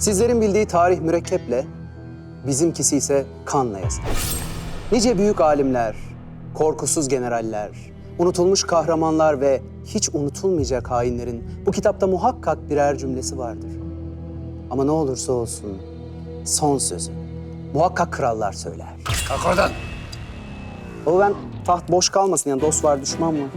Sizlerin bildiği tarih mürekkeple, bizimkisi ise kanla yazılır. Nice büyük alimler, korkusuz generaller, unutulmuş kahramanlar ve hiç unutulmayacak hainlerin bu kitapta muhakkak birer cümlesi vardır. Ama ne olursa olsun son sözü muhakkak krallar söyler. Kalk oradan. O ben taht boş kalmasın yani dost var düşman mı?